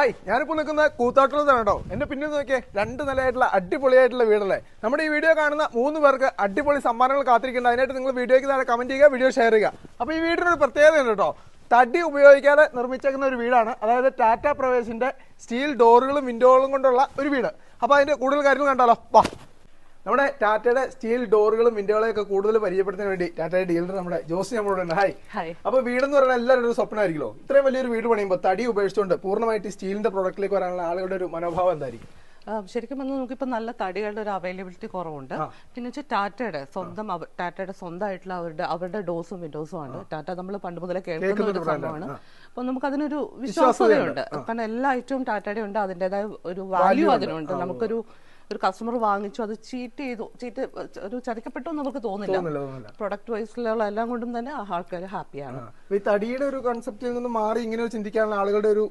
Hi ഞാനിപ്പോൾ നിൽക്കുന്ന കൂത്താട്ടുള്ളതാണ് കേട്ടോ. എന്റെ പിന്നിൽ നോക്കിയേ രണ്ട് നിലയായിട്ടുള്ള അടിപൊളിയായിട്ടുള്ള വീടല്ലേ? നമ്മുടെ ഈ വീഡിയോ കാണുന്ന മൂന്ന് പേർക്ക് അടിപൊളി സമ്മാനങ്ങൾ കാത്തിരിക്കുന്നുണ്ട്. അതിനായിട്ട് നിങ്ങൾ വീഡിയോയ്ക്ക് താഴെ കമന്റ് ചെയ്യുക വീഡിയോ ഷെയർ ചെയ്യുക. അപ്പോൾ ഈ വീടിനൊരു പ്രത്യേകത ഉണ്ട് കേട്ടോ. തടി ഉപയോഗിക്കാതെ നിർമ്മിച്ചേക്കുന്ന ഒരു വീടാണ്. അതായത് ടാറ്റ പ്രവേശിന്റെ സ്റ്റീൽ ഡോറുകളും വിൻഡോകളും കൊണ്ടുള്ള ഒരു വീട്. അപ്പോൾ അതിന്റെ കൂടുതൽ കാര്യങ്ങൾ കണ്ടാലോ? വാ. നമ്മുടെ ടാറ്റയുടെ സ്റ്റീൽ ഡോറുകളും വിൻഡോകളും ഒക്കെ കൂടുതൽ പരിചയപ്പെടുത്തുന്നതിന് വേണ്ടി ടാറ്റയുടെ ഡീലർ നമ്മുടെ ജോസി നമ്മളോട് ഹായ് അപ്പൊ വീടെന്ന് പറഞ്ഞാൽ എല്ലാവരുടെ ഒരു സ്വപ്നമായിരിക്കുമല്ലോ. ഇത്രയും വലിയൊരു വീട് പണിയുമ്പോൾ തടി ഉപേക്ഷിച്ചുകൊണ്ട് പൂർണമായിട്ട് സ്റ്റീലിന്റെ പ്രൊഡക്റ്റിലേക്ക് വരാനുള്ള ആളുകളുടെ ഒരു മനോഭാവം എന്തായിരിക്കും? ശരിക്കും പറഞ്ഞാൽ നമുക്കിപ്പോൾ നല്ല തടികളുടെ ഒരു അവൈലബിലിറ്റി കുറവുണ്ട്. പിന്നെ വെച്ചാൽ ടാറ്റയുടെ സ്വന്തം ടാറ്റയുടെ സ്വന്തമായിട്ടുള്ള അവരുടെ അവരുടെ ഡോസും വിൻഡോസും ആണ്. ടാറ്റ നമ്മൾ പണ്ട് മുതലേ കേൾക്കുന്ന ഒരു സംഭവമാണ്. അപ്പോൾ നമുക്ക് അതിനൊരു വിശ്വാസതയുണ്ട് കാരണം എല്ലാ ഐറ്റവും ടാറ്റയുടെ ഉണ്ട്. അതിന്റെതായ ഒരു വാല്യൂ അതിനുണ്ട്. നമുക്കൊരു ഒരു കസ്റ്റമർ വാങ്ങിച്ചു അത് ചീറ്റ് ചെയ്തു ചീറ്റ് ഒരു ചതിക്കപ്പെട്ടു എന്ന് നമുക്ക് തോന്നില്ല. പ്രൊഡക്റ്റ് വൈസിലുള്ള എല്ലാം കൊണ്ടും തന്നെ ആൾക്കാർ ഹാപ്പിയാണ് ഈ തടിയുടെ ഒരു കൺസെപ്റ്റിൽ നിന്ന് മാറി ഇങ്ങനെ ചിന്തിക്കാനുള്ള ആളുകളുടെ ഒരു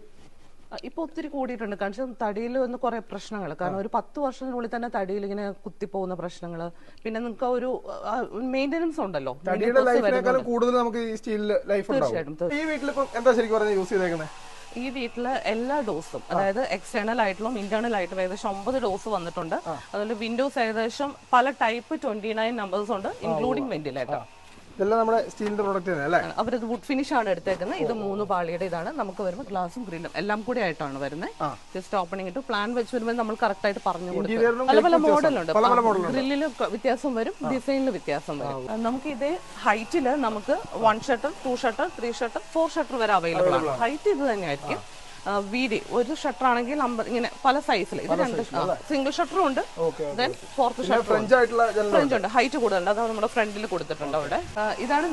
ഇപ്പൊ ഒത്തിരി കൂടിയിട്ടുണ്ട്. കാരണം തടിയിൽ വന്ന് കുറെ പ്രശ്നങ്ങൾ കാരണം ഒരു പത്ത് വർഷത്തിനുള്ളിൽ തന്നെ തടിയിൽ ഇങ്ങനെ കുത്തിപ്പോകുന്ന പ്രശ്നങ്ങൾ പിന്നെ നിങ്ങൾക്ക് ഒരു മെയിന്റനൻസ് ഉണ്ടല്ലോ. കൂടുതൽ നമുക്ക് ഈ സ്റ്റീൽ ലൈഫ് തീർച്ചയായിട്ടും, ഈ വീട്ടിൽ എന്താ ശരിക്കും പറഞ്ഞാൽ യൂസ് ചെയ്തേക്കുന്നത് ഈ വീട്ടിൽ എല്ലാ ഡോസും അതായത് എക്സ്റ്റേണൽ ആയിട്ടുള്ള ഇന്റേണൽ ആയിട്ടും ഏകദേശം ഒമ്പത് ഡോസ് വന്നിട്ടുണ്ട്. അതുപോലെ വിൻഡോസ് ഏകദേശം പല ടൈപ്പ് ട്വന്റി നയൻ നമ്പേഴ്സ് ഉണ്ട് ഇൻക്ലൂഡിംഗ് വെന്റിലേറ്റർ ഇതെല്ലാം നമ്മുടെ സ്റ്റീലിന്റെ പ്രോഡക്റ്റ് തന്നെ അല്ലേ? അവരത് വുഡ് ഫിനിഷ് ആണ് എടുത്തേക്കുന്നത്. ഇത് മൂന്ന് പാളിയുടെ ഇതാണ്. നമുക്ക് വരുമ്പോൾ ഗ്ലാസും ഗ്രില്ലും എല്ലാം കൂടി ആയിട്ടാണ് വരുന്നത്. ജസ്റ്റ് ഓപ്പണിംഗ് ഇട്ട് പ്ലാൻ വെച്ച് വരുമ്പോൾ നമ്മൾ കറക്റ്റ് ആയിട്ട് പറഞ്ഞു കൊടുക്കും പല പല മോഡലുണ്ട്. ഗ്രില്ലിൽ വ്യത്യാസം വരും ഡിസൈനിൽ വ്യത്യാസം വരും. നമുക്ക് ഇതേ ഹൈറ്റിൽ നമുക്ക് one shutter two shutter three shutter four shutter വരെ അവൈലബിൾ ആണ്. ഹൈറ്റ് ഇത് തന്നെയായിരിക്കും. വീതി ഒരു ഷട്ടർ ആണെങ്കിൽ ഇങ്ങനെ പല സൈസിൽ ഇത് രണ്ട് സിംഗിൾ ഷട്ടറും ഉണ്ട്. ദെൻ ഫോർത്ത് ഷട്ടർ ഫ്രഞ്ച് ഉണ്ട്. ഹൈറ്റ് കൂടുതലുണ്ട്. അത് നമ്മുടെ ഫ്രണ്ടിൽ കൊടുത്തിട്ടുണ്ട് അവിടെ. ഇതാണ്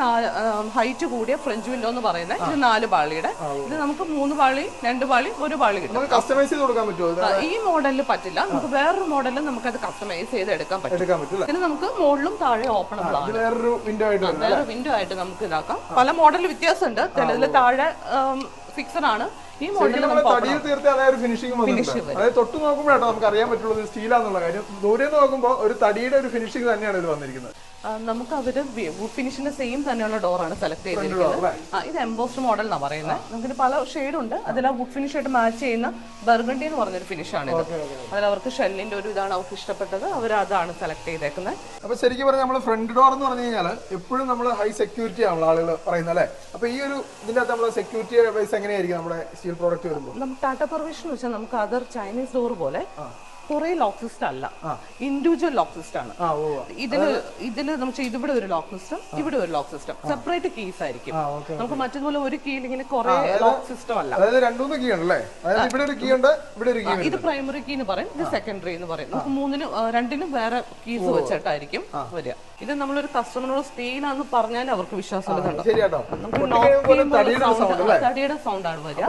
ഹൈറ്റ് കൂടിയ ഫ്രഞ്ച് വിൻഡോ എന്ന് പറയുന്നത്. ഇത് നാല് പാളിയുടെ. ഇത് നമുക്ക് മൂന്ന് പാളി രണ്ട് പാളി ഒരു പാളി കിട്ടും. കസ്റ്റമൈസ് ചെയ്ത് കൊടുക്കാൻ പറ്റുമോ? ഈ മോഡലിൽ പറ്റില്ല. നമുക്ക് വേറൊരു മോഡലിൽ നമുക്ക് അത് കസ്റ്റമൈസ് ചെയ്ത് എടുക്കാൻ പറ്റും. പിന്നെ നമുക്ക് മുകളിലും താഴെ ഓപ്പണബിൾ ആണ്. വേറൊരു വിൻഡോ ആയിട്ട് വേറെ വിൻഡോ ആയിട്ട് നമുക്ക് ഇതാക്കാം. പല മോഡൽ വ്യത്യാസമുണ്ട്. ചിലതിൽ താഴെ ഫിക്സഡ് ആണ്. ഈ തടിയിൽ തീർത്ത് അതായത് ഫിനിഷിംഗ് വന്നിട്ടുണ്ട് അതായത് തൊട്ട് നോക്കുമ്പോഴാട്ടോ നമുക്ക് അറിയാൻ പറ്റുള്ളൂ ഇത് സ്റ്റീലാന്നുള്ള കാര്യം. ദൂരെ നോക്കുമ്പോൾ ഒരു തടിയുടെ ഒരു ഫിനിഷിംഗ് തന്നെയാണ് ഇത് വന്നിരിക്കുന്നത്. നമുക്ക് അവർ വുഡ് ഫിനിഷിന്റെ സെയിം തന്നെയുള്ള ഡോറാണ് സെലക്ട് ചെയ്തിരിക്കുന്നത് ഇത് എംബോസ്ഡ് മോഡൽ എന്നാ പറയുന്നത് നമുക്ക് പല ഷെയ്ഡ് ഉണ്ട് അതിൽ ആ വുഡ് ഫിനിഷ് ആയിട്ട് മാച്ച് ചെയ്യുന്ന ബർഗണ്ടി എന്ന് പറഞ്ഞൊരു ഫിനിഷാണ് ഇത് അതിൽ അവർക്ക് ഷെല്ലിന്റെ ഒരു ഇതാണ് അവർക്ക് ഇഷ്ടപ്പെട്ടത് അവർ അതാണ് സെലക്ട് ചെയ്തേക്കുന്നത് അപ്പൊ ശരിക്കും പറഞ്ഞാൽ നമ്മൾ ഫ്രണ്ട് ഡോർ എന്ന് പറഞ്ഞു കഴിഞ്ഞാൽ എപ്പോഴും നമ്മൾ ഹൈ സെക്യൂരിറ്റി ആണല്ലോ ആളുകൾ പറയുന്നത് അല്ലേ അപ്പൊ ഈ ഒരു ഇതിന്റെ അകത്ത് നമ്മൾ സെക്യൂരിറ്റി വൈസ് എങ്ങനെയായിരിക്കും നമ്മുടെ സ്റ്റീൽ പ്രോഡക്റ്റ് വരുമ്പോൾ നമുക്ക് ടാറ്റ പെർമിഷൻ വെച്ചാൽ നമുക്ക് അതർ ചൈനീസ് ഡോർ പോലെ കുറെ ലോക്ക് സിസ്റ്റം അല്ല. ഇൻഡിവിജ്വൽ ലോക്ക് സിസ്റ്റം ആണ്. ഇതിൽ ഇതിൽ നമുക്ക് ഇവിടെ ഒരു ലോക്ക് സിസ്റ്റം ഇവിടെ ഒരു ലോക്ക് സിസ്റ്റം സെപ്പറേറ്റ് കീസ് ആയിരിക്കും. നമുക്ക് മറ്റേതുപോലെ ഒരു കീയിൽ ഇങ്ങനെ കുറെ ലോക്ക് സിസ്റ്റം അല്ല. ഇത് പ്രൈമറി കീ എന്ന് പറയും ഇത് സെക്കൻഡറി എന്ന് പറയും. നമുക്ക് മൂന്നിനും രണ്ടിനും വേറെ കീസ് വെച്ചിട്ടായിരിക്കും വരിക. ഇത് നമ്മളൊരു കസ്റ്റമറോട് സ്റ്റേയിലാന്ന് പറഞ്ഞാൽ അവർക്ക് വിശ്വാസം തടിയുടെ സൗണ്ട് ആണ് വരിക.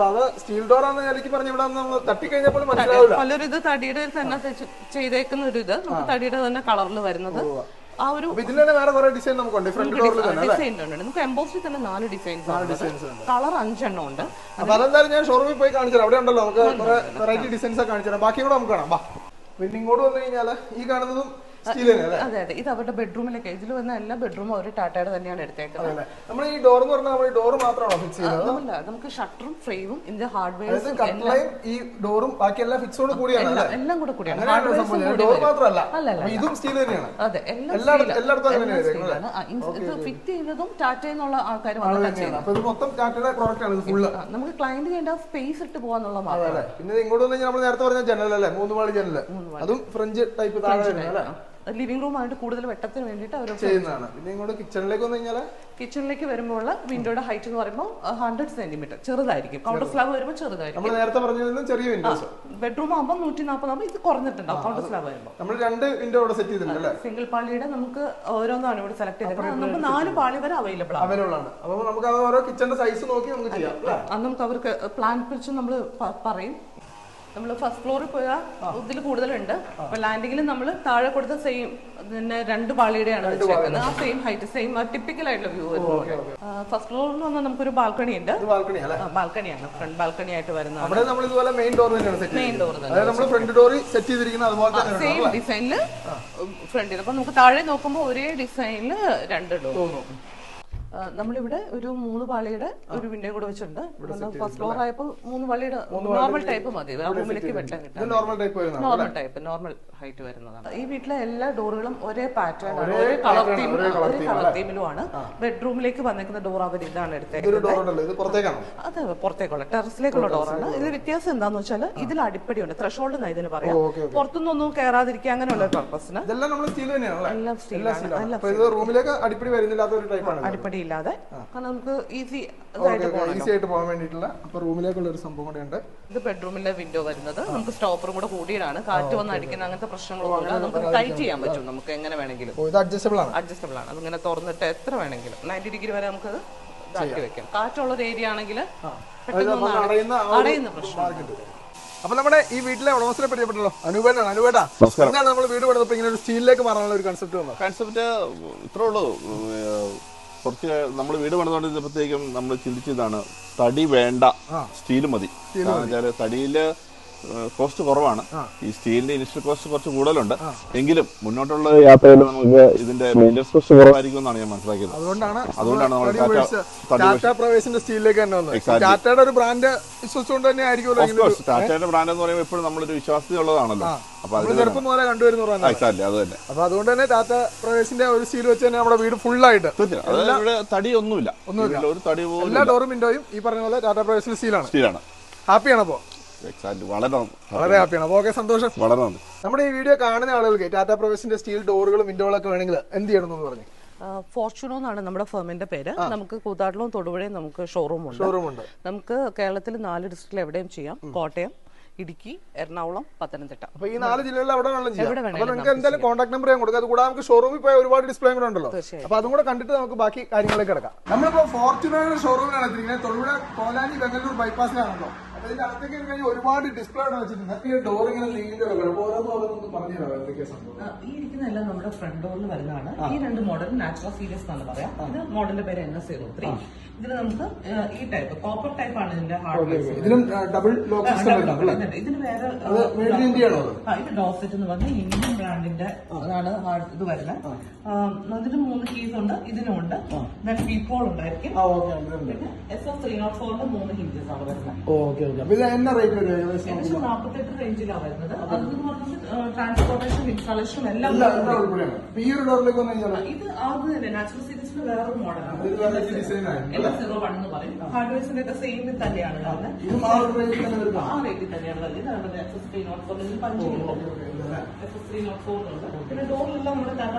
പലരും ഇത് തടിയുടെ തന്നെ ചെയ്തേക്കുന്ന ഒരു ഇത്. നമുക്ക് തടിയുടെ തന്നെ കളറിൽ വരുന്നത്. ആ ഒരു ഡിസൈൻ നമുക്കുണ്ട്. ഉണ്ട്. നമുക്ക് എംബോസിൽ തന്നെ നാല് ഡിസൈൻസ് കളർ അഞ്ചെണ്ണം ഉണ്ട്. അപ്പൊ അതെന്തായാലും ഞാൻ ഷോറൂമിൽ പോയി കാണിച്ചു അവിടെ ഉണ്ടല്ലോ. നമുക്ക് വെറൈറ്റി ഡിസൈൻസ് കാണിച്ചു ബാക്കി കൂടെ നമുക്ക് കാണാം. പിന്നെ ഇങ്ങോട്ട് വന്നു കഴിഞ്ഞാൽ ഈ കാണുന്നതും അതെ അതെ. ഇത് അവരുടെ ബെഡ്റൂമിലൊക്കെ ഇതിൽ വന്ന എല്ലാ ബെഡ്റൂമും അവർ ടാറ്റയുടെ തന്നെയാണ് എടുത്തേക്കുന്നത്. നമ്മൾ ഈ ഡോർ എന്ന് പറഞ്ഞാൽ നമ്മൾ ഡോർ മാത്രമാണോ ഫിക്സ് ചെയ്യുന്നത്? അതല്ല നമുക്ക് ഷട്ടറും ഫ്രെയിമും ഇതിന്റെ ഹാർഡ്വെയറും കട്ട്ലയും ഈ ഡോറും ബാക്കി എല്ലാം ഫിക്സോട് കൂടിയാണ് എല്ലാം കൂടെ കൂടിയാണ്. ഡോർ മാത്രമല്ല. ഇതും സ്റ്റീൽ തന്നെയാണ്. അതെ ഇത് ഫിറ്റ് ചെയ്യുന്നതും ടാറ്റ എന്നുള്ള ആൾക്കാർ നമുക്ക് ക്ലയന്റ് ചെയ്യേണ്ട സ്പേസ് ഇട്ട് പോകാന്നുള്ള പിന്നെ ഇങ്ങോട്ട് വന്നു നമ്മൾ നേരത്തെ പറഞ്ഞ ജനലല്ലേ മൂന്ന് പാളി ജനൽ. അതും ഫ്രഞ്ച് ടൈപ്പ് താഴെ ലിവിംഗ് റൂം ആയിട്ട് കൂടുതൽ വെട്ടത്തിന് വേണ്ടിട്ട് അവർ ചെയ്യുന്നതാണ്. പിന്നെ ഇങ്ങോട്ട് കിച്ചണിലേക്ക് വന്നു കഴിഞ്ഞാൽ കിച്ചണിലേക്ക് വരുമ്പോൾ വിൻഡോയുടെ ഹൈറ്റ് എന്ന് പറയുമ്പോൾ ഹൺഡ്രഡ് സെന്റിമീറ്റർ ചെറുതായിരിക്കും. കൗണ്ടർ സ്ലാബ് വരുമ്പോൾ ചെറുതായിരിക്കും. നമ്മൾ നേരത്തെ പറഞ്ഞതിൽ ചെറിയ വിൻഡോസ് ബെഡ്റൂം ആകുമ്പോൾ നൂറ്റി നാൽപ്പതാകുമ്പോൾ ഇത് കുറഞ്ഞിട്ടുണ്ടാവും കൗണ്ടർ സ്ലാബ് വരുമ്പോൾ. നമ്മൾ രണ്ട് വിൻഡോ ഇവിടെ സെറ്റ് ചെയ്തിട്ടുണ്ട് സിംഗിൾ പാളിയുടെ നമുക്ക് ഓരോന്നാണ് ഇവിടെ സെലക്ട് ചെയ്തത് നമുക്ക് നാല് പാളി വരെ അവൈലബിൾ ആണ്. അവൈലബിൾ ആണ്. അപ്പോൾ നമുക്ക് അത് ഓരോ കിച്ചണിന്റെ സൈസ് നോക്കി നമുക്ക് ചെയ്യാം. അത്. നമുക്ക് അവർക്ക് പ്ലാൻ പിടിച്ച് നമ്മൾ പറയും. നമ്മൾ ഫസ്റ്റ് ഫ്ലോറിൽ പോയാൽ ഇതിൽ കൂടുതലുണ്ട്. അപ്പൊ ലാൻഡിങ്ങിൽ നമ്മൾ താഴെ കൊടുത്ത സെയിം പിന്നെ രണ്ട് പാളിയുടെയാണ് വെച്ചേക്കുന്നത്. ആ സെയിം ഹൈറ്റ് സെയിം ടിപ്പിക്കൽ ആയിട്ടുള്ള വ്യൂ വരുന്നത്. ഫസ്റ്റ് ഫ്ലോറിൽ വന്നാൽ നമുക്കൊരു ബാൽക്കണി ഉണ്ട്. ബാൽക്കണിയാണ് ഫ്രണ്ട് ബാൽക്കണി ആയിട്ട് വരുന്നത് മെയിൻ ഡോർ മെയിൻ ഡോർ തന്നെ ഫ്രണ്ട് ഡോർ സെറ്റ് ചെയ്തിരിക്കുന്നത് അതുപോലെ സെയിം ഡിസൈനിൽ ഫ്രണ്ടിൽ അപ്പൊ നമുക്ക് താഴെ നോക്കുമ്പോൾ ഒരേ ഡിസൈനിൽ രണ്ട് ഡോർ നമ്മളിവിടെ ഒരു മൂന്ന് പാളിയുടെ ഒരു വിൻഡോ കൂടെ വെച്ചിട്ടുണ്ട്. ഫസ്റ്റ് ഫ്ലോർ ആയപ്പോൾ മൂന്ന് പാളിയുടെ നോർമൽ ടൈപ്പ് മതി. ആ റൂമിലേക്ക് വെട്ടം ഇത് normal type normal type normal height വരുന്നതാണ്. ഈ വീട്ടിലെ എല്ലാ ഡോറുകളും ഒരേ പാറ്റേൺ ആണ്. ഒരേ കളർ തീം ഒരേ കളർ തീമിലുമാണ് ബെഡ്റൂമിലേക്ക് വന്നിരിക്കുന്ന ഡോർ അവർ ഇതാണ് എടുത്തത് അതെ ഇത് പുറത്തേക്കുള്ള ടെറസിലേക്കുള്ള ഡോറാണ് ഇതിൽ വ്യത്യാസം എന്താന്ന് വെച്ചാൽ ഇതിൽ അടിപ്പടിയുണ്ട്. ത്രഷോൾഡ് എന്നാ ഇതിന് പറയാം. പുറത്തുനിന്നൊന്നും കയറാതിരിക്കുക അങ്ങനെയുള്ള പർപ്പസിന് സ്റ്റീൽ എല്ലാം അപ്പൊ റൂമിലേക്ക് അടിപ്പടി വരുന്നില്ലാത്ത ഒരു ടൈപ്പാണ് അടിപ്പടി ഇല്ലാതെ കാരണം നമുക്ക് ഈസി ഈസി ആയിട്ട് പോകാൻ വേണ്ടിയിട്ടുള്ള അപ്പൊ റൂമിലേക്കുള്ള ഒരു സംഭവം കൂടെ ഉണ്ട്. ഇത് ബെഡ്റൂമിലെ വിൻഡോ വരുന്നത്. നമുക്ക് സ്റ്റോപ്പറും കൂടെ കൂടിയതാണ് കാറ്റ് വന്ന് അടിക്കുന്ന അങ്ങനത്തെ പ്രശ്നങ്ങളൊന്നും നമുക്ക് ടൈറ്റ് ചെയ്യാൻ പറ്റും. നമുക്ക് എങ്ങനെ വേണമെങ്കിലും. ഇത് അഡ്ജസ്റ്റബിൾ ആണ്. അഡ്ജസ്റ്റബിൾ ആണ്. അതിങ്ങനെ തുറന്നിട്ട് എത്ര വേണമെങ്കിലും. നയന്റി ഡിഗ്രി വരെ നമുക്ക് ഇതാക്കി വെക്കാം. കാറ്റുള്ള ഒരു ഏരിയ ആണെങ്കിൽ അടയുന്ന പ്രശ്നം അപ്പൊ നമ്മുടെ ഈ വീട്ടിലെ ഉടമസ്ഥനെ പരിചയപ്പെട്ടല്ലോ അനുപേട്ടാണ് അനുപേട്ടാ എന്താണ് നമ്മൾ വീട് പണിതപ്പോ ഇങ്ങനെ ഒരു സ്റ്റീലിലേക്ക് മാറാനുള്ള ഒരു കൺസെപ്റ്റ് വന്നത്? കൺസെപ്റ്റ് ഇത്രേ ഉള്ളൂ. കുറച്ച് നമ്മൾ വീട് പണിതുകൊണ്ടിരുന്നപ്പോഴത്തേക്കും നമ്മൾ ചിന്തിച്ചതാണ് തടി വേണ്ട സ്റ്റീൽ മതി. തടിയിൽ കോസ്റ്റ് കുറവാണ്. ഈ സ്റ്റീലിന്റെ ഇനിഷ്യൽ കോസ്റ്റ് കുറച്ച് കൂടുതലുണ്ട്. എങ്കിലും മുന്നോട്ടുള്ള യാത്രയിൽ നമുക്ക് ഇതിന്റെ മെയിന്റെസ് കോസ്റ്റ് കുറവായിരിക്കും എന്നാണ് ഞാൻ മനസ്സിലാക്കിയത്. അതുകൊണ്ടാണ് അതുകൊണ്ടാണ് നമ്മൾ തടി ടാറ്റ ഉപയോഗിച്ച് തടി പ്രവേശിന്റെ സ്റ്റീലിലേക്ക് തന്നെ വന്നത്. ടാറ്റയുടെ ഒരു ബ്രാൻഡ് വിശ്വസിച്ചുകൊണ്ട് തന്നെ ആയിരിക്കുമല്ലോ ഓഫ് കോഴ്സ് ടാറ്റയുടെ ബ്രാൻഡ് എന്ന് പറയുമ്പോൾ എപ്പോഴും നമ്മളൊരു വിശ്വാസ്യത ഉള്ളതാണല്ലോ. അപ്പൊ നമ്മൾ അതിൽ ചെറുപ്പം മുതലേ കണ്ടുവരുന്ന അപ്പൊ അതുകൊണ്ട് തന്നെ ടാറ്റ പ്രവേശിന്റെ ഒരു സ്റ്റീൽ വെച്ച് തന്നെ നമ്മുടെ വീട് ഫുള്ളായിട്ട് തടി ഒന്നുമില്ല. ഒന്നുമില്ല. ഒരു തടി എല്ലാ ഡോറും വിൻഡോയും ഈ പറഞ്ഞ പോലെ ടാറ്റ പ്രവേശിന്റെ സ്റ്റീലാണ്. സ്റ്റീലാണ്. ഹാപ്പിയാണ് അപ്പോ എക്സാക്ട്ലി വളരെ വളരെ ഹാപ്പിയാണ്. അപ്പൊ ഓക്കെ സന്തോഷം. വളരെ നന്ദി. നമ്മുടെ ഈ വീഡിയോ കാണുന്ന ആളുകൾക്ക് ടാറ്റ പ്രവേശിന്റെ സ്റ്റീൽ ഡോറുകളും വിൻഡോകളൊക്കെ വേണമെങ്കിൽ എന്ത് ചെയ്യണം എന്ന് പറഞ്ഞു. ഫോർച്യൂണോ എന്നാണ് നമ്മുടെ ഫേമിന്റെ പേര്. നമുക്ക് കൂത്താട്ടിലും തൊടുപുഴയും നമുക്ക് ഷോറൂം ഉണ്ട്. ഷോറൂം ഉണ്ട്. നമുക്ക് കേരളത്തിൽ നാല് ഡിസ്ട്രിക്റ്റിൽ എവിടെയും ചെയ്യാം. കോട്ടയം ഇടുക്കി എറണാകുളം പത്തനംതിട്ട. അപ്പൊ ഈ നാല് ജില്ലകളിൽ അവിടെ വേണം നിങ്ങൾക്ക് എന്തായാലും കോൺടാക്ട് നമ്പർ ഞാൻ കൊടുക്കാം. അത് കൂടാതെ നമുക്ക് ഷോറൂമിൽ പോയ ഒരുപാട് ഡിസ്പ്ലേ കൂടെ ഉണ്ടല്ലോ. അപ്പൊ അതും കൂടെ കണ്ടിട്ട് നമുക്ക് ബാക്കി കാര്യങ്ങളിലേക്ക് കിടക്കാം. നമ്മളിപ്പോ ഫോർച്യൂണറുടെ ഷോറൂമിലാണ് എത്തിയിരിക്കുന്നത് തൊടുപുഴ കോലാനി ബംഗളൂർ ബൈപ്പാസിലാണല്ലോ ഇതിന്റെ അകത്തേക്ക് കയറി കഴിഞ്ഞാൽ ഒരുപാട് ഡിസ്പ്ലേ അവിടെ വെച്ചിട്ടുണ്ട്. അപ്പൊ ഈ ഡോർ ഇങ്ങനെ നീണ്ടു വെക്കണം. അപ്പൊ ഓരോന്നും ഓരോന്നും പറഞ്ഞു തരാം എന്തൊക്കെയാ സംഭവം. ആ, ഈ ഇരിക്കുന്നതെല്ലാം നമ്മുടെ ഫ്രണ്ട് ഡോറിൽ വരുന്നതാണ്. ഈ രണ്ട് മോഡൽ നാച്ചുറൽ സീരീസ് എന്നാണ് പറയാം. ഇത് മോഡലിന്റെ പേര് എൻ എസ് സീറോ ത്രീ ഇതിൽ നമുക്ക് ഈ ടൈപ്പ് കോപ്പർ ടൈപ്പ് ആണ് ഇതിന്റെ ഹാർഡ് ഇതിലും ഡബിൾ ഇതിന് വേറെ ആണോ ഇത് ഡോസെറ്റ് എന്ന് പറഞ്ഞ ഇന്ത്യൻ ബ്രാൻഡിന്റെ ഹാർഡ് ഇത് വരുന്നത് അതിന് മൂന്ന് കീസ് ഉണ്ട് ഇതിനുണ്ട് ദെൻ പീപ്പോൾ ഉണ്ടായിരിക്കും. പിന്നെ എസ് എസ് ത്രീ നോട്ട് ഫോറിന്റെ മൂന്ന് ഹിഞ്ചസ് ആണ് വരുന്നത് ഓക്കെ ഓക്കെ അപ്പൊ ഇത് എന്നാ റേറ്റ് വരും ഏകദേശം ഏകദേശം നാൽപ്പത്തെട്ട് റേഞ്ചിലാണ് വരുന്നത്. അതെന്ന് ട്രാൻസ്പോർട്ടേഷൻ എല്ലാം എല്ലാ എല്ലാ ഉൾപ്പെടെയാണ്. അപ്പൊ ഈ ഒരു ഡോറിലേക്ക് വന്നു കഴിഞ്ഞാൽ ഇത് അത് തന്നെ. നാച്ചുറൽ സീരീസിന് വേറൊരു മോഡലാണ് ഇത് വെറൈറ്റി ഡിസൈൻ ആയിരുന്നു എല്ലാം സീറോ വൺ എന്ന് പറയും. ഹാർഡ്വെയർസിന്റെ ഒക്കെ സെയിം തന്നെയാണ് വരുന്നത്. ഇതും ആ ഒരു റേറ്റിൽ തന്നെ വരുന്നത്? ആ റേറ്റിൽ തന്നെയാണ് വരുന്നത്. ഇതാണ് എസ് എസ് ത്രീ നോട്ട് ഫോറിൽ punching S S three nought ഫോറിലുണ്ട് പിന്നെ ഡോറിലെല്ലാം നമ്മുടെ ടാറ്റ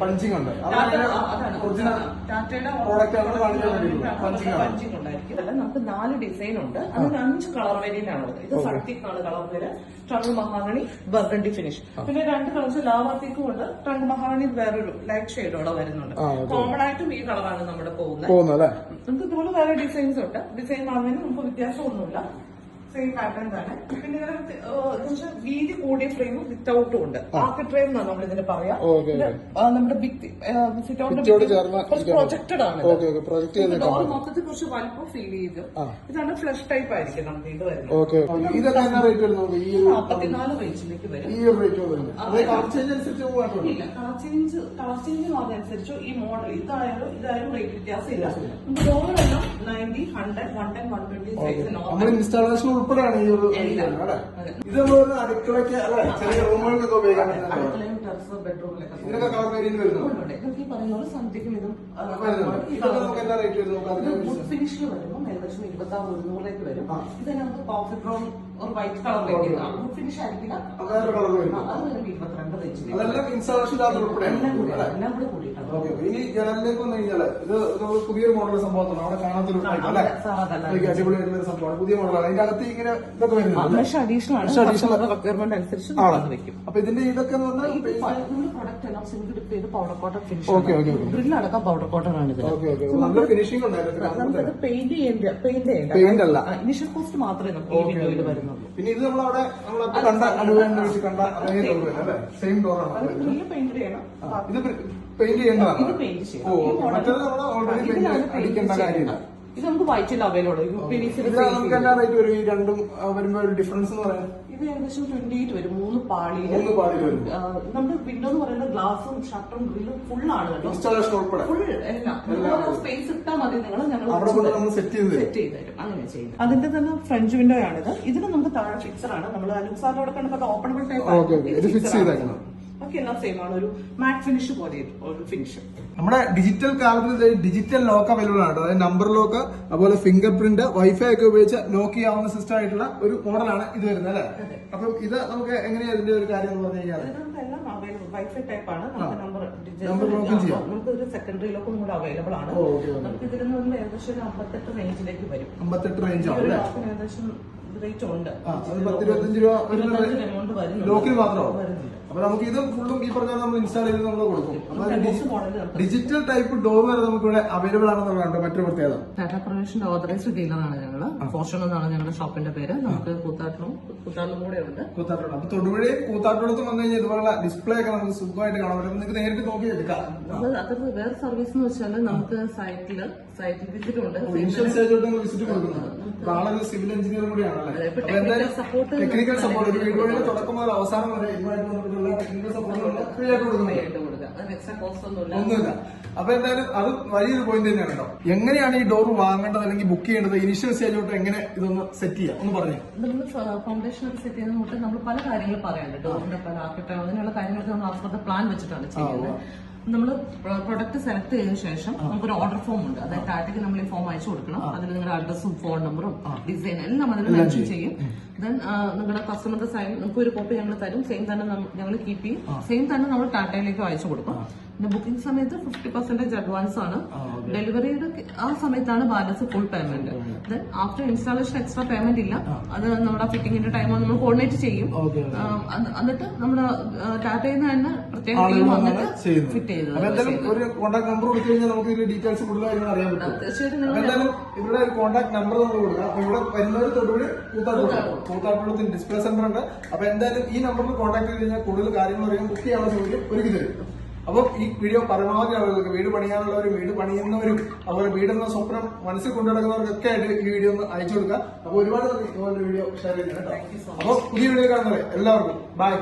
പഞ്ചിങ് ഉണ്ട്. ടാറ്റ ആ, അതാണ്. ഒറിജിനൽ ടാറ്റയുടെ product ആണ് കാണിക്കാൻ വേണ്ടിയിട്ടുള്ളത്. Punching പഞ്ചിങ് ഉണ്ടായിരിക്കും. അല്ല നമുക്ക് നാല് ഡിസൈൻ ഉണ്ട്. അതിന് അഞ്ച് കളർ ഉള്ളത് ഇത് സട്ടിക് കളർ പേര് ട്രങ്ക് മഹാഗണി ബർഗണ്ടി ഫിനിഷ് പിന്നെ രണ്ട് കളേഴ്സ് ലാവാത്തിക്കും ഉണ്ട്. ട്രങ്ക് മഹാഗണി വേറൊരു ലൈറ്റ് ഷെയ്ഡോടെ വരുന്നുണ്ട്. കോമൺ ആയിട്ടും ഈ കളറാണ് നമ്മുടെ പോകുന്നത്. പോകുന്നു നമുക്ക് ഇതുപോലെ വേറെ ഡിസൈൻസ് ഉണ്ട്. ഡിസൈൻ വാങ്ങുന്നതിന് നമുക്ക് വ്യത്യാസമൊന്നുമില്ല. സെയിം പാറ്റേൺ തന്നെ പിന്നെ ഇതിന് വീതി കൂടിയ ഫ്രെയിമും വിത്തൗട്ടും ഉണ്ട്. ആർക്കിട്രേം എന്നാണ് നമ്മൾ ഇതിന് പറയാ. നമ്മുടെ ബിഗ് സിറ്റ് ഭിത്തിയോട് പ്രൊജക്റ്റഡ് ആണ് ഡോർ മൊത്തത്തിൽ കുറച്ച് വലുപ്പം ഫീൽ ചെയ്തു. ഇതാണ് ഫ്ലഷ് ടൈപ്പ് ആയിരിക്കും നമുക്ക് ഇത് വരുന്നത്. നാൽപ്പത്തിനാല് റേഞ്ചിലേക്ക് വരും. റേറ്റ് വരുന്നത് അത് കളർ ചേഞ്ച് അനുസരിച്ച് പോകാറുണ്ട് ഇല്ല കളർ ചേഞ്ച് കളർ ചേഞ്ച് മാറുന്നതനുസരിച്ച് ഈ മോഡൽ ഇതായാലും ഇതായാലും റേറ്റ് വ്യത്യാസം ഇല്ല. ഡോറെല്ലാം ninety hundred one ten one twenty size installation ഉൾപ്പെടെയാണ് ഈ ഒരു ഇത് വരുന്നത്, നമ്മൾ അടുക്കളയ്ക്ക് അല്ലെ? ചെറിയ റൂമുകൾക്കൊക്കെ ഉപയോഗിക്കാൻ അടുക്കളയും ടെറസ് ബെഡ്റൂമിലൊക്കെ ഇതിനൊക്കെ കളർ വേരിയന്റ് വരുന്നുണ്ട്? ഉണ്ട്. നിങ്ങൾക്ക് ഈ പറയുന്ന പോലെ സന്ധ്യക്കും ഇതും ആ, ഇതൊക്കെ നമുക്ക് എന്താ റേറ്റ് വരുന്നത്? നമുക്ക് ഇത് ഫിനിഷിൽ വരുമ്പോൾ ഏകദേശം ഇരുപത്തി ആറ് ഒരുന്നൂറിലേക്ക് വരും. ഇത് നമുക്ക് കോഫി ബ്രൗൺ ഒരു വൈറ്റ് കളറിലേക്ക് വുഡ് ഫിനിഷ് ആയിരിക്കില്ല. കളർ അത് വരും ഇരുപത്തിരണ്ട് അതെല്ലാം ഇൻസ്റ്റാളേഷൻ അത് ഉൾപ്പെടെയാണ് എല്ലാം കൂടി അല്ലേ? എല്ലാം കൂടി കൂടിയിട്ടാണ്. ഓക്കെ ഇനി ജനലിലേക്ക് വന്നു കഴിഞ്ഞാൽ ഇത് നമ്മൾ പുതിയൊരു മോഡൽ സംഭവത്താണ് അവിടെ കാണാത്തൊരു type അല്ലേ? സാധാരണ എനിക്ക് അടിപൊളിയായിട്ടുള്ള ഒരു സംഭവമാണ്. പുതിയ മോഡലാണ് അതിന്റെ അകത്ത് ഇങ്ങനെ ഇതൊക്കെ അഡീഷണൽ റിക്വയർമെന്റ് അനുസരിച്ച് അപ്പൊ ഇതിന്റെ ഇതൊക്കെ എന്ന് പറഞ്ഞാൽ പ്രൊഡക്റ്റ് എല്ലാം സിംഗിൾ ഡിപ്പ് ചെയ്ത് പൗഡർ കോട്ടൺ ഫിനിഷ് ഗ്രില്ലടക്കം പൗഡർ കോട്ടൺ ആണ് നല്ല ഫിനിഷിംഗ് ഉണ്ടായിരുന്നു. പെയിന്റ് ചെയ്യേണ്ട പെയിന്റ് ചെയ്യേണ്ട. പെയിന്റ് അല്ല. ഇനിഷ്യൽ കോസ്റ്റ് മാത്രമേ നമുക്ക് ഈ വിൻഡോയിൽ വരുന്നുള്ളൂ. പിന്നെ ഇത് നമ്മളവിടെ നമ്മൾ കണ്ട അനുഭവം വെച്ച് കണ്ട അതേ ഡോർ തന്നെ അല്ലേ? സെയിം ഡോറാണ് ഇത് പെയിന്റ് ചെയ്യേണ്ടതാണ്. ഓ മറ്റേത് നമ്മൾ ഓൾറെഡി പെയിന്റ് അടിക്കേണ്ട കാര്യമില്ല. ഇത് നമുക്ക് വൈറ്റിൽ അവൈലബിൾ നമുക്ക് എല്ലാ റേറ്റ് വരും? ഈ രണ്ടും വരുമ്പോ ഒരു ഡിഫറൻസ് എന്ന് പറയാൻ ഇത് ഏകദേശം ട്വന്റി എയ്റ്റ് വരും. മൂന്ന് പാളിയിൽ വരും. നമ്മുടെ വിൻഡോ എന്ന് പറയുന്നത് ഗ്ലാസും ഷട്ടറും ഗ്രില്ലും ഫുൾ ആണ് കേട്ടോ. ഇൻസ്റ്റാളേഷൻ ഉൾപ്പെടെ. ഫുൾ എല്ലാം. സ്പേസ് ഇട്ടാൽ മതി നിങ്ങൾ ഞങ്ങൾ അവിടെ കൊണ്ട് നമ്മൾ സെറ്റ് ചെയ്ത് തരും. സെറ്റ് ചെയ്ത് തരും. അങ്ങനെ ചെയ്യുന്നത്. അതിന്റെ തന്നെ ഫ്രഞ്ച് വിൻഡോ ആണിത് ഇതിന് നമുക്ക് താഴെ ഫിക്സർ ആണ്. നമ്മൾ അനുസാറിനോട് കണ്ടപ്പോൾ ഓപ്പണബിൾ ഓക്കെ ഓക്കെ ഇത് ഫിക്സ് ചെയ്തേക്കണം. ബാക്കി എല്ലാം സെയിം ആണ്. ഒരു മാറ്റ് ഫിനിഷ് പോലെ ഒരു ഫിനിഷ് നമ്മുടെ ഡിജിറ്റൽ കാലത്ത് ഡിജിറ്റൽ ലോക്ക് അവൈലബിൾ ആണ് അതായത് നമ്പർ ലോക്ക് അതുപോലെ ഫിംഗർ പ്രിന്റ് വൈഫൈ ഒക്കെ ഉപയോഗിച്ച് ലോക്ക് ചെയ്യാവുന്ന സിസ്റ്റം ആയിട്ടുള്ള ഒരു മോഡലാണ് ഇത് വരുന്നത് അല്ലെ? അപ്പം ഇത് നമുക്ക് എങ്ങനെയാ ഇതിന്റെ ഒരു കാര്യം എന്ന് പറഞ്ഞു കഴിഞ്ഞാൽ വൈഫൈ ടൈപ്പ് ആണ്. നമ്പർ ലോക്കും ചെയ്യാം. നമുക്ക് ഒരു സെക്കൻഡറി ലോക്കും കൂടെ അവൈലബിൾ ആണ്. നമുക്ക് ഇതിൽ നിന്ന് ഏകദേശം ഒരു അമ്പത്തെട്ട് റേഞ്ചിലേക്ക് വരും. അമ്പത്തെട്ട് റേഞ്ച് ആണ് ഏകദേശം റേറ്റ് ഉണ്ട്. ലോക്കിന് മാത്രമോ വരുന്നുണ്ട്. അപ്പൊ നമുക്ക് ഇത് ഫുള്ളും ഈ പറഞ്ഞാൽ നമ്മൾ ഇൻസ്റ്റാൾ ചെയ്ത് നമ്മൾ കൊടുക്കും. അപ്പൊ ഡിജിറ്റൽ ടൈപ്പ് ഡോർ വരെ നമുക്ക് ഇവിടെ അവൈലബിൾ ആണെന്നുള്ളതാണ് മറ്റൊരു പ്രത്യേകത. ടാറ്റാ പ്രൊഡക്ഷന്റെ ഓതറൈസ്ഡ് ഡീലറാണ് ഞങ്ങൾ ഫോർച്യൂൺ എന്നാണ് ഞങ്ങളുടെ ഷോപ്പിന്റെ പേര്. നമുക്ക് കൂത്താട്ടിലും കൂത്താട്ടിലും കൂടെ ഉണ്ട്. കൂത്താട്ടോട് അപ്പൊ തൊടുപുഴയും കൂത്താട്ടോടത്ത് വന്നു കഴിഞ്ഞാൽ ഇതുപോലുള്ള ഡിസ്പ്ലേ ഒക്കെ നമുക്ക് സുഖമായിട്ട് കാണാൻ പറ്റും. നിങ്ങൾക്ക് നേരിട്ട് നോക്കി എടുക്കാം. അത് വേറെ സർവീസ് എന്ന് വെച്ചാൽ നമുക്ക് സൈറ്റിൽ സൈറ്റിൽ വിസിറ്റ് ഉണ്ട്. വിസിറ്റ് കൊടുക്കുന്നത് അപ്പൊ ആളൊരു സിവിൽ എഞ്ചിനീയർ കൂടിയാണല്ലേ? അപ്പൊ എന്തായാലും ടെക്നിക്കൽ സപ്പോർട്ട് ഒരു വീട് പണിയുടെ തുടക്കം മുതൽ അവസാനം വരെ ഇതുമായിട്ട് ബന്ധപ്പെട്ടുള്ള ടെക്നിക്കൽ സപ്പോർട്ട് ഫ്രീ ആയിട്ട് കൊടുക്കുന്നത് ഒന്നുമില്ല. അപ്പൊ എന്തായാലും അത് വലിയൊരു പോയിന്റ് തന്നെയാണ് കേട്ടോ. എങ്ങനെയാണ് ഈ ഡോർ വാങ്ങേണ്ടത് അല്ലെങ്കിൽ ബുക്ക് ചെയ്യേണ്ടത്? ഇനിഷ്യൽ സ്റ്റേജിലോട്ട് എങ്ങനെ ഇതൊന്ന് സെറ്റ് ചെയ്യാം? ഒന്ന് പറഞ്ഞു. നമ്മൾ ഫൗണ്ടേഷൻ ഒക്കെ സെറ്റ് ചെയ്യുന്ന തൊട്ട് നമ്മൾ പല കാര്യങ്ങൾ പറയാനുണ്ട് ഡോറിന്റെ പല ആർക്കിട്ടോ അങ്ങനെയുള്ള കാര്യങ്ങളൊക്കെ നമ്മൾ ആസ്പത്രി പ്ലാൻ വെച്ചിട്ടാണ് ചെയ്യുന്നത്. നമ്മൾ പ്രൊഡക്റ്റ് സെലക്ട് ചെയ്ത ശേഷം നമുക്കൊരു ഓർഡർ ഫോം ഉണ്ട്. അതായത് ടാറ്റയ്ക്ക് നമ്മൾ ഈ ഫോം അയച്ചു കൊടുക്കണം. അതിൽ നിങ്ങളുടെ അഡ്രസ്സും ഫോൺ നമ്പറും ഡിസൈൻ എല്ലാം അതിൽ മെൻഷൻ ചെയ്യും. ദെൻ നിങ്ങളുടെ കസ്റ്റമറുടെ സൈൻ നമുക്ക് ഒരു കോപ്പി ഞങ്ങൾ തരും. സെയിം തന്നെ ഞങ്ങൾ കീപ്പ് ചെയ്യും. സെയിം തന്നെ നമ്മൾ ടാറ്റയിലേക്ക് അയച്ചു കൊടുക്കും. പിന്നെ ബുക്കിംഗ് സമയത്ത് ഫിഫ്റ്റി പെർസെന്റേജ് അഡ്വാൻസ് ആണ്. ഡെലിവറിയുടെ ആ സമയത്താണ് balance full payment then after installation extra payment ഇല്ല. അത് നമ്മുടെ ഫിറ്റിംഗിന്റെ ടൈം നമ്മൾ കോർഡിനേറ്റ് ചെയ്യും. എന്നിട്ട് നമ്മുടെ ടാറ്റയിൽ നിന്ന് തന്നെ പ്രത്യേക ടീം വന്നിട്ട് ഫിറ്റ് ചെയ്തത്. നമ്പർ തീർച്ചയായിട്ടും കോൺടാക്ട് നമ്മൾ കൊടുക്കാം. ഇവിടെ വരുന്നവർ തൊടുപുഴ കൂത്താട്ടുകുളം കൂത്താട്ടുകുളത്തിന് ഡിസ്പ്ലേ സെന്റർ ഉണ്ട്. അപ്പൊ എന്തായാലും ഈ നമ്പറിൽ കോൺടാക്ട് ചെയ്ത് കഴിഞ്ഞാൽ കൂടുതൽ കാര്യങ്ങൾ അറിയാൻ ബുക്ക് ചെയ്യാനുള്ള സൗകര്യം ഒരുക്കി തരും. അപ്പം ഈ വീഡിയോ പരമാവധി ആളുകൾക്ക് വീട് പണിയാനുള്ളവരും വീട് പണിയുന്നവരും അതുപോലെ വീടെന്ന സ്വപ്നം മനസ്സിൽ കൊണ്ടു നടക്കുന്നവർക്കൊക്കെ ആയിട്ട് ഈ വീഡിയോ ഒന്ന് അയച്ചു കൊടുക്കുക. അപ്പൊ ഒരുപാട് വീഡിയോ ഷെയർ ചെയ്യുന്നുണ്ട് അപ്പൊ പുതിയ വീഡിയോ കാണുന്നവരെ എല്ലാവർക്കും. ബൈ